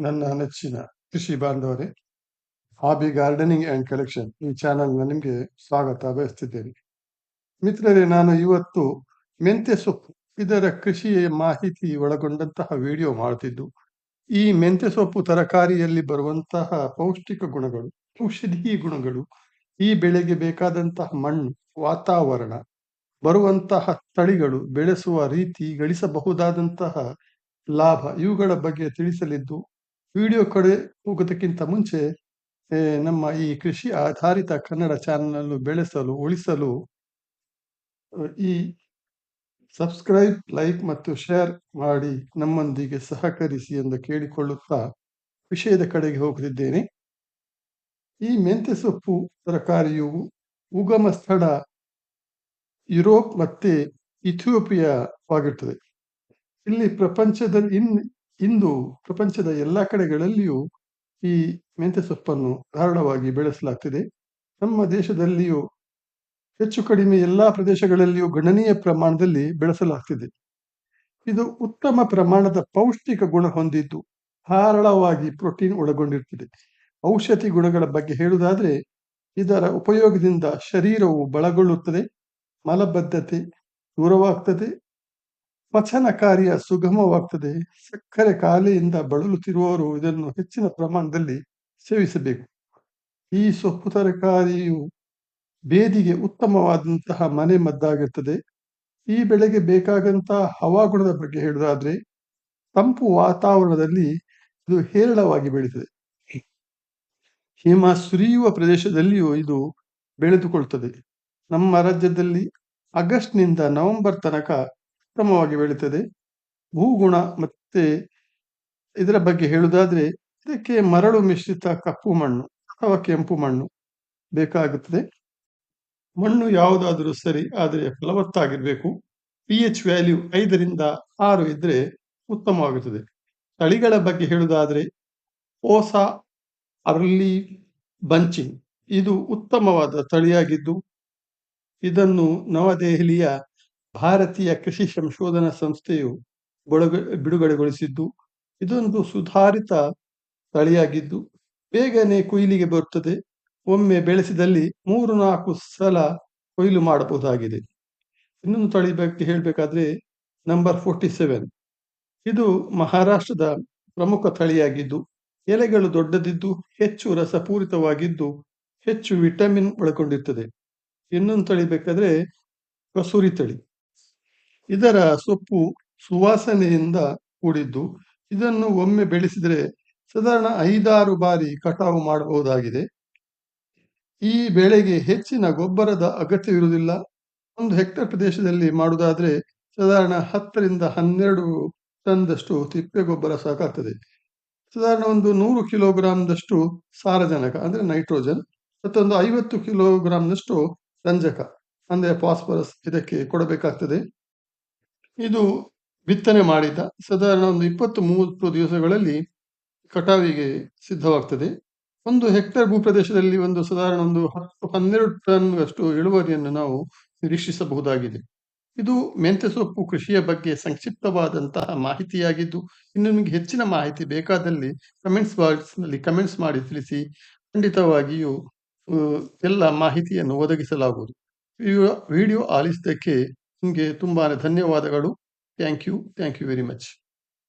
ನನ್ನ ನೆಚ್ಚಿನ ಕೃಷಿ ಬಾಂಧವರೇ, ಹಾಬಿ ಗಾರ್ಡನಿಂಗ್ ಆ್ಯಂಡ್ ಕಲೆಕ್ಷನ್ ಈ ಚಾನಲ್ನ ನಿಮಗೆ ಸ್ವಾಗತ ಬಯಸ್ತಿದ್ದೇನೆ. ಮಿತ್ರರೇ, ನಾನು ಇವತ್ತು ಮೆಂತ್ಯ ಸೊಪ್ಪು, ಇದರ ಕೃಷಿಯ ಮಾಹಿತಿ ಒಳಗೊಂಡಂತಹ ವಿಡಿಯೋ ಮಾಡುತ್ತಿದ್ದು ಈ ಮೆಂತ್ಯ ಸೊಪ್ಪು ತರಕಾರಿಯಲ್ಲಿ ಬರುವಂತಹ ಪೌಷ್ಟಿಕ ಗುಣಗಳು, ಔಷಧೀಯ ಗುಣಗಳು, ಈ ಬೆಳೆಗೆ ಬೇಕಾದಂತಹ ಮಣ್ಣು, ವಾತಾವರಣ, ಬರುವಂತಹ ತಳಿಗಳು ಬೆಳೆಸುವ ರೀತಿ ಗಳಿಸಬಹುದಾದಂತಹ ಲಾಭ ಇವುಗಳ ಬಗ್ಗೆ ತಿಳಿಸಲಿದ್ದು ವಿಡಿಯೋ ಕಡೆ ಹೋಗೋದಕ್ಕಿಂತ ಮುಂಚೆ ನಮ್ಮ ಈ ಕೃಷಿ ಆಧಾರಿತ ಕನ್ನಡ ಚಾನಲ್ ಬೆಳೆಸಲು, ಉಳಿಸಲು, ಈ ಸಬ್ಸ್ಕ್ರೈಬ್, ಲೈಕ್ ಮತ್ತು ಶೇರ್ ಮಾಡಿ ನಮ್ಮೊಂದಿಗೆ ಸಹಕರಿಸಿ ಎಂದು ಕೇಳಿಕೊಳ್ಳುತ್ತಾ ವಿಷಯದ ಕಡೆಗೆ ಹೋಗುತ್ತಿದ್ದೇನೆ. ಈ ಮೆಂತ್ಯ ಸೊಪ್ಪು ತರಕಾರಿಯು ಉಗಮ ಸ್ಥಳ, ಯುರೋಪ್ ಮತ್ತೆ ಇಥಿಯೋಪಿಯಾವಾಗಿರ್ತದೆ. ಇಲ್ಲಿ ಪ್ರಪಂಚದಲ್ಲಿ ಇನ್ ಇಂದು ಪ್ರಪಂಚದ ಎಲ್ಲ ಕಡೆಗಳಲ್ಲಿಯೂ ಈ ಮೆಂತ್ಯ ಸೊಪ್ಪನ್ನು ಧಾರಾಳವಾಗಿ ಬೆಳೆಸಲಾಗ್ತಿದೆ. ನಮ್ಮ ದೇಶದಲ್ಲಿಯೂ ಹೆಚ್ಚು ಕಡಿಮೆ ಎಲ್ಲ ಪ್ರದೇಶಗಳಲ್ಲಿಯೂ ಗಣನೀಯ ಪ್ರಮಾಣದಲ್ಲಿ ಬೆಳೆಸಲಾಗ್ತಿದೆ. ಇದು ಉತ್ತಮ ಪ್ರಮಾಣದ ಪೌಷ್ಟಿಕ ಗುಣ ಹೊಂದಿದ್ದು ಧಾರಾಳವಾಗಿ ಪ್ರೋಟೀನ್ ಒಳಗೊಂಡಿರ್ತದೆ ಔಷಧಿ ಗುಣಗಳ ಬಗ್ಗೆ ಹೇಳುವುದಾದರೆ, ಇದರ ಉಪಯೋಗದಿಂದ ಶರೀರವು ಬಲಗೊಳ್ಳುತ್ತದೆ, ಮಲಬದ್ಧತೆ ದೂರವಾಗ್ತದೆ ಪಚನ ಕಾರ್ಯ ಸುಗಮವಾಗ್ತದೆ. ಸಕ್ಕರೆ ಕಾಲೆಯಿಂದ ಬಳಲುತ್ತಿರುವವರು ಇದನ್ನು ಹೆಚ್ಚಿನ ಪ್ರಮಾಣದಲ್ಲಿ ಸೇವಿಸಬೇಕು. ಈ ಸೊಪ್ಪು ತರಕಾರಿಯು ಬೇದಿಗೆ ಉತ್ತಮವಾದಂತಹ ಮನೆ ಮದ್ದಾಗಿರ್ತದೆ. ಈ ಬೆಳೆಗೆ ಬೇಕಾದಂತಹ ಹವಾಗುಣದ ಬಗ್ಗೆ ಹೇಳುವುದಾದ್ರೆ ತಂಪು ವಾತಾವರಣದಲ್ಲಿ ಇದು ಹೇರಳವಾಗಿ ಬೆಳೀತದೆ. ಹಿಮ ಸುರಿಯುವ ಪ್ರದೇಶದಲ್ಲಿಯೂ ಇದು ಬೆಳೆದುಕೊಳ್ತದೆ. ನಮ್ಮ ರಾಜ್ಯದಲ್ಲಿ ಆಗಸ್ಟ್ನಿಂದ ನವೆಂಬರ್ ತನಕ ಉತ್ತಮವಾಗಿ ಬೆಳೀತದೆ. ಭೂಗುಣ ಮತ್ತೆ ಇದರ ಬಗ್ಗೆ ಹೇಳುವುದಾದರೆ, ಇದಕ್ಕೆ ಮರಳು ಮಿಶ್ರಿತ ಕಪ್ಪು ಮಣ್ಣು ಅಥವಾ ಕೆಂಪು ಮಣ್ಣು ಬೇಕಾಗುತ್ತದೆ. ಮಣ್ಣು ಯಾವುದಾದರೂ ಸರಿ ಆದರೆ ಫಲವತ್ತಾಗಿರಬೇಕು. ಪಿ ಎಚ್ ವ್ಯಾಲ್ಯೂ ಐದರಿಂದ ಆರು ಇದ್ದರೆ ಉತ್ತಮವಾಗುತ್ತದೆ. ತಳಿಗಳ ಬಗ್ಗೆ ಹೇಳುವುದಾದರೆ ಓಸ ಅರ್ಲಿ ಬಂಚಿಂಗ್ ಇದು ಉತ್ತಮವಾದ ತಳಿಯಾಗಿದ್ದು, ಇದನ್ನು ನವದೆಹಲಿಯ ಭಾರತೀಯ ಕೃಷಿ ಸಂಶೋಧನಾ ಸಂಸ್ಥೆಯು ಬಿಡುಗಡೆಗೊಳಿಸಿದ್ದು, ಇದೊಂದು ಸುಧಾರಿತ ತಳಿಯಾಗಿದ್ದು, ಬೇಗನೆ ಕೊಯ್ಲಿಗೆ ಬರುತ್ತದೆ. ಒಮ್ಮೆ ಬೆಳೆಸಿದಲ್ಲಿ ಮೂರು ನಾಲ್ಕು ಸಲ ಕೊಯ್ಲು ಮಾಡಬಹುದಾಗಿದೆ. ಇನ್ನೊಂದು ತಳಿ ಬಗ್ಗೆ ಹೇಳಬೇಕಾದ್ರೆ, ನಂಬರ್ ಫೋರ್ಟಿ ಸೆವೆನ್. ಇದು ಮಹಾರಾಷ್ಟ್ರದ ಪ್ರಮುಖ ತಳಿಯಾಗಿದ್ದು, ಎಲೆಗಳು ದೊಡ್ಡದಿದ್ದು, ಹೆಚ್ಚು ರಸಪೂರಿತವಾಗಿದ್ದು, ಹೆಚ್ಚು ವಿಟಮಿನ್ ಒಳಗೊಂಡಿರ್ತದೆ. ಇನ್ನೊಂದು ತಳಿ ಬೇಕಾದ್ರೆ, ಕಸೂರಿ ತಳಿ. ಇದರ ಸೊಪ್ಪು ಸುವಾಸನೆಯಿಂದ ಕೂಡಿದ್ದು. ಇದನ್ನು ಒಮ್ಮೆ ಬೆಳೆಸಿದರೆ ಸಾಧಾರಣ ಐದಾರು ಬಾರಿ ಕಟಾವು ಮಾಡಬಹುದಾಗಿದೆ. ಈ ಬೆಳೆಗೆ ಹೆಚ್ಚಿನ ಗೊಬ್ಬರದ ಅಗತ್ಯವಿರುವುದಿಲ್ಲ. ಒಂದು ಹೆಕ್ಟೇರ್ ಪ್ರದೇಶದಲ್ಲಿ ಮಾಡುವುದಾದರೆ ಸಾಧಾರಣ ಹತ್ತರಿಂದ ಹನ್ನೆರಡು ಟನ್ದಷ್ಟು ತಿಪ್ಪೆ ಗೊಬ್ಬರ ಸಾಕಾಗ್ತದೆ. ಸಾಧಾರಣ ಒಂದು ನೂರು ಕಿಲೋಗ್ರಾಂದಷ್ಟು ಸಾರಜನಕ, ಅಂದರೆ ನೈಟ್ರೋಜನ್, ಮತ್ತೊಂದು ಐವತ್ತು ಕಿಲೋಗ್ರಾಂನಷ್ಟು ರಂಜಕ, ಅಂದರೆ ಫಾಸ್ಫರಸ್ ಇದಕ್ಕೆ ಕೊಡಬೇಕಾಗ್ತದೆ. ಇದು ಬಿತ್ತನೆ ಮಾಡಿದ ಸಾಧಾರಣ ಒಂದು ಇಪ್ಪತ್ತು ಮೂವತ್ತು ದಿವಸಗಳಲ್ಲಿ ಕಟಾವಿಗೆ ಸಿದ್ಧವಾಗ್ತದೆ. ಒಂದು ಹೆಕ್ಟೇರ್ ಭೂಪ್ರದೇಶದಲ್ಲಿ ಒಂದು ಸಾಧಾರಣ ಒಂದು ಹತ್ತು ಹನ್ನೆರಡು ಟನ್ ಅಷ್ಟು ಇಳುವರಿಯನ್ನು ನಾವು ನಿರೀಕ್ಷಿಸಬಹುದಾಗಿದೆ. ಇದು ಮೆಂತ್ಯ ಸೊಪ್ಪು ಕೃಷಿಯ ಬಗ್ಗೆ ಸಂಕ್ಷಿಪ್ತವಾದಂತಹ ಮಾಹಿತಿಯಾಗಿದ್ದು, ಇನ್ನು ನಿಮಗೆ ಹೆಚ್ಚಿನ ಮಾಹಿತಿ ಬೇಕಾದಲ್ಲಿ ಕಮೆಂಟ್ಸ್ ಬಾಕ್ಸ್ನಲ್ಲಿ ಕಮೆಂಟ್ಸ್ ಮಾಡಿ ತಿಳಿಸಿ, ಖಂಡಿತವಾಗಿಯೂ ಎಲ್ಲ ಮಾಹಿತಿಯನ್ನು ಒದಗಿಸಲಾಗುವುದು. ವಿಡಿಯೋ ಆಲಿಸಿದ್ದಕ್ಕೆ ನಿಮಗೆ ತುಂಬಾ ಧನ್ಯವಾದಗಳು. Thank you thank you very much